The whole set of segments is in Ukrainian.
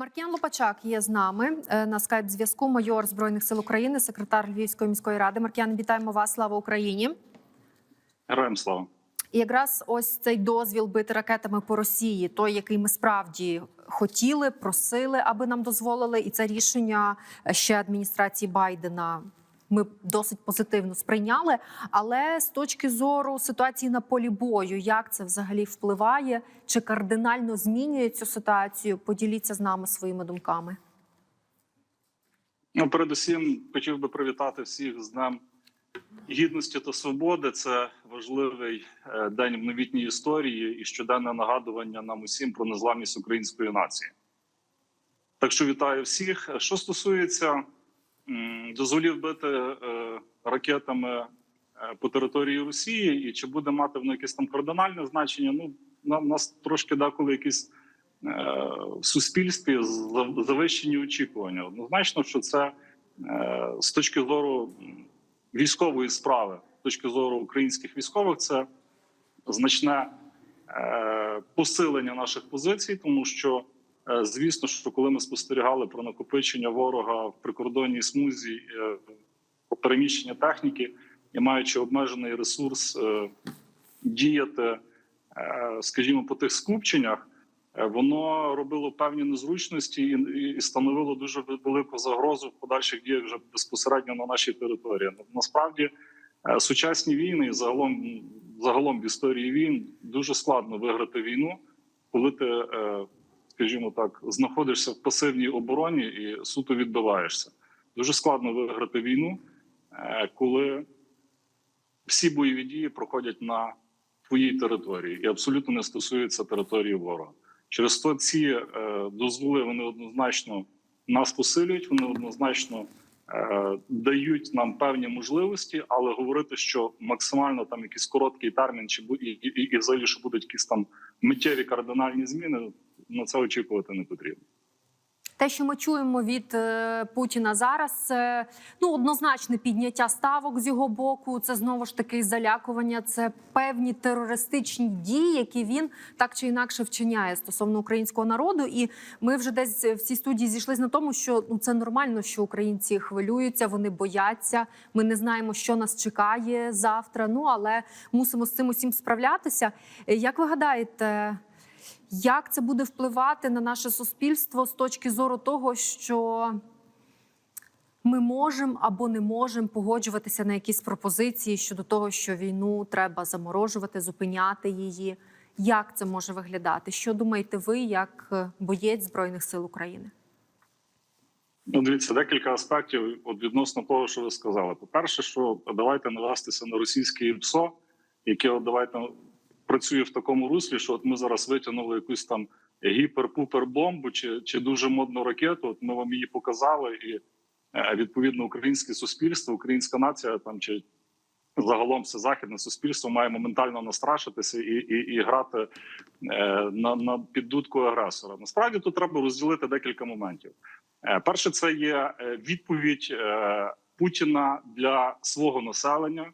Маркіян Лопачак є з нами е, на скайп зв'язку. Майор збройних сил України, секретар Львівської міської ради. Маркіян, вітаємо вас. Слава Україні! Героям слава. І якраз ось цей дозвіл бити ракетами по Росії, той, який ми справді хотіли, просили, аби нам дозволили, і це рішення ще адміністрації Байдена. Ми досить позитивно сприйняли. Але з точки зору ситуації на полі бою, як це взагалі впливає, чи кардинально змінює цю ситуацію? Поділіться з нами своїми думками. Ну, передусім, хотів би привітати всіх з Днем гідності та свободи. Це важливий е, день в новітній історії і щоденне нагадування нам усім про незламність української нації. Так що вітаю всіх. Що стосується дозволів бити е, ракетами е, по території Росії, і чи буде мати воно якесь там кардинальне значення? Ну, на нас трошки деколи якісь е, в суспільстві за- завищені очікування. Однозначно, що це е, з точки зору військової справи, з точки зору українських військових, це значне е, посилення наших позицій, тому що е, звісно, що коли ми спостерігали про накопичення ворога в прикордонній смузі, е, переміщення техніки і маючи обмежений ресурс е, діяти, е, скажімо, по тих скупченнях. Е, Воно робило певні незручності і, становило дуже велику загрозу в подальших діях вже безпосередньо на нашій території. Ну, Насправді, е, сучасні війни і загалом, загалом в історії війн дуже складно виграти війну, коли ти, е, скажімо так, знаходишся в пасивній обороні і суто відбиваєшся. Дуже складно виграти війну, е, коли всі бойові дії проходять на твоїй території і абсолютно не стосуються території ворога. Через то ці е, дозволи вони однозначно нас посилюють, вони однозначно е, дають нам певні можливості, але говорити, що максимально там якийсь короткий термін, чи бу- і, і, і взагалі, що будуть якісь там миттєві кардинальні зміни, на це очікувати не потрібно. Те, що ми чуємо від е, Путіна зараз, це ну однозначне підняття ставок з його боку. Це знову ж таки залякування. Це певні терористичні дії, які він так чи інакше вчиняє стосовно українського народу. І ми вже десь в цій студії зійшлись на тому, що ну це нормально, що українці хвилюються, вони бояться. Ми не знаємо, що нас чекає завтра. Ну але мусимо з цим усім справлятися. Е, Як ви гадаєте? Як це буде впливати на наше суспільство з точки зору того, що ми можемо або не можемо погоджуватися на якісь пропозиції щодо того, що війну треба заморожувати, зупиняти її? Як це може виглядати? Що думаєте ви, як е, боєць Збройних сил України? Ну, дивіться, декілька аспектів от відносно того, що ви сказали. По-перше, що давайте не вестися на російське ПСО, яке от давайте працює в такому руслі, що от ми зараз витягнули якусь там гіпер-пупер бомбу чи, чи дуже модну ракету. От ми вам її показали, і е, відповідно українське суспільство, українська нація там чи загалом все західне суспільство має моментально настрашитися і, і, і грати е, на, на піддудку агресора. Насправді тут треба розділити декілька моментів. Е, Перше, це є відповідь Путіна для свого населення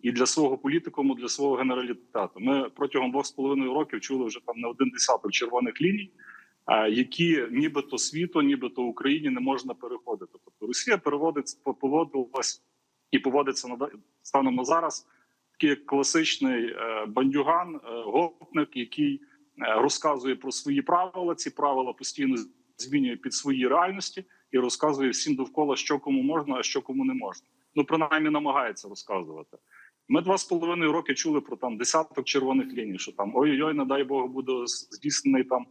і для свого політикуму, для свого генералітету. Ми протягом двох з половиною років чули вже там не один десяток червоних ліній, які нібито світу, нібито Україні не можна переходити. Тобто Росія переводить поводилась і поводиться на станом на зараз. Такий класичний е, бандюган, е, гопник, який е, розказує про свої правила. Ці правила постійно змінює під свої реальності і розказує всім довкола, що кому можна, а що кому не можна. Ну принаймні намагається розказувати. Ми два з половиною роки чули про там десяток червоних ліній, що там ой-ой, не дай Бог буде здійснений там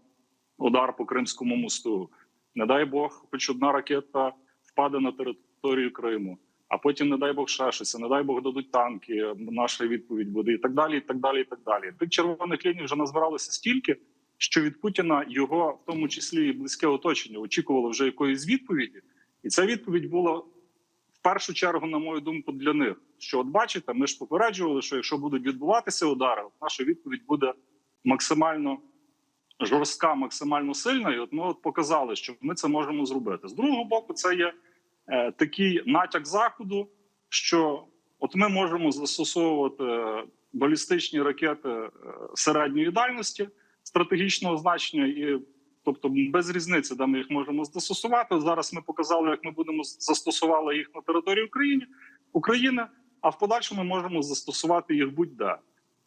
удар по Кримському мосту. Не дай Бог, хоч одна ракета впаде на територію Криму. А потім, не дай Бог, ще щось, не дай Бог дадуть танки. Наша відповідь буде і так далі. І так далі. І так далі. Тих червоних ліній вже назбиралося стільки, що від Путіна його, в тому числі і близьке оточення, очікувало вже якоїсь відповіді, і ця відповідь була першу чергу, на мою думку, для них. Що от бачите, ми ж попереджували, що якщо будуть відбуватися удари, наша відповідь буде максимально жорстка, максимально сильна. І от ми от показали, що ми це можемо зробити. З другого боку, це є е, такий натяк заходу, що от ми можемо застосовувати е, балістичні ракети е, середньої дальності стратегічного значення, і Тобто, без різниці, де ми їх можемо застосувати. Зараз ми показали, як ми будемо застосували їх на території України України, а в подальшому ми можемо застосувати їх будь-де.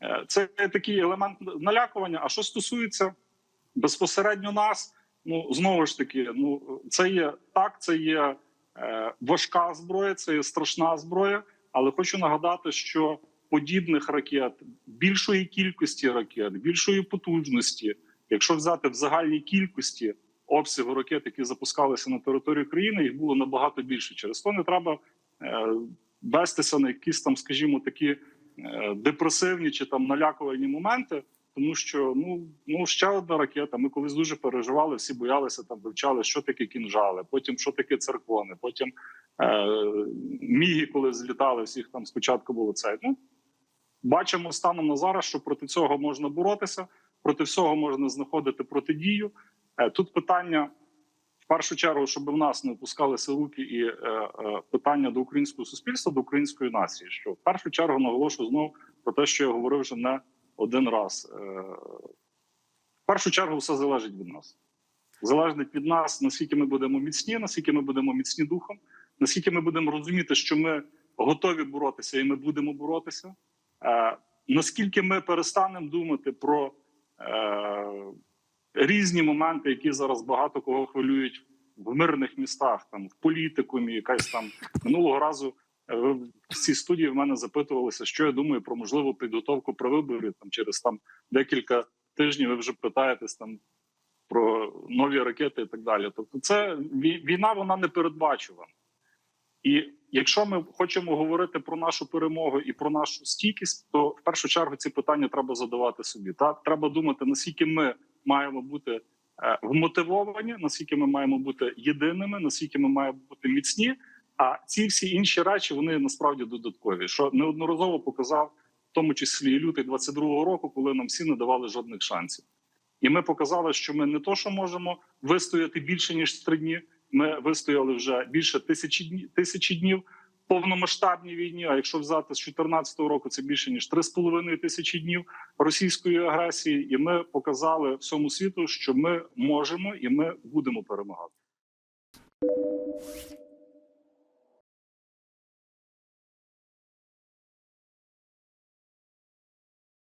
Е, Це такий елемент налякування. А що стосується безпосередньо нас, ну знову ж таки, ну це є так, це є е, важка зброя, це є страшна зброя. Але хочу нагадати, що подібних ракет, більшої кількості ракет, більшої потужності, якщо взяти в загальній кількості обсягу ракет, які запускалися на територію країни, їх було набагато більше. Через то не треба е, вестися на якісь там, скажімо, такі е, депресивні чи там налякувані моменти. Тому що ну ну ще одна ракета. Ми колись дуже переживали, всі боялися там, вивчали, що таке кінжали, потім що таке циркони, потім е, міги, коли злітали, всіх там спочатку було це. Ну бачимо станом на зараз, що проти цього можна боротися, проти всього можна знаходити протидію. Е, тут питання в першу чергу, щоб в нас не опускалися руки, і е, е, питання до українського суспільства, до української нації. Що в першу чергу наголошую знову про те, що я говорив вже не один раз. В першу чергу все залежить від нас. Залежить від нас, наскільки ми будемо міцні, наскільки ми будемо міцні духом, наскільки ми будемо розуміти, що ми готові боротися, і ми будемо боротися. Наскільки ми перестанемо думати про різні моменти, які зараз багато кого хвилюють в мирних містах, там в політикумі, якась там минулого разу е, в цій студії в мене запитувалися, що я думаю про можливу підготовку про вибори там через там декілька тижнів. Ви вже питаєтесь там про нові ракети і так далі. Тобто, це вій- війна, вона не передбачувана. І якщо ми хочемо говорити про нашу перемогу і про нашу стійкість, то в першу чергу ці питання треба задавати собі. Та треба думати, наскільки ми маємо бути е, вмотивовані, наскільки ми маємо бути єдиними, наскільки ми маємо бути міцні. А ці всі інші речі вони насправді додаткові, що неодноразово показав, в тому числі лютий 22-го року, коли нам всі не давали жодних шансів. І ми показали, що ми не то, що можемо вистояти більше ніж три дні. Ми вистояли вже більше тисячі тисячі днів повномасштабній війні. А якщо взяти з 2014 року, це більше ніж 3,5 тисячі днів російської агресії. І ми показали всьому світу, що ми можемо і ми будемо перемагати.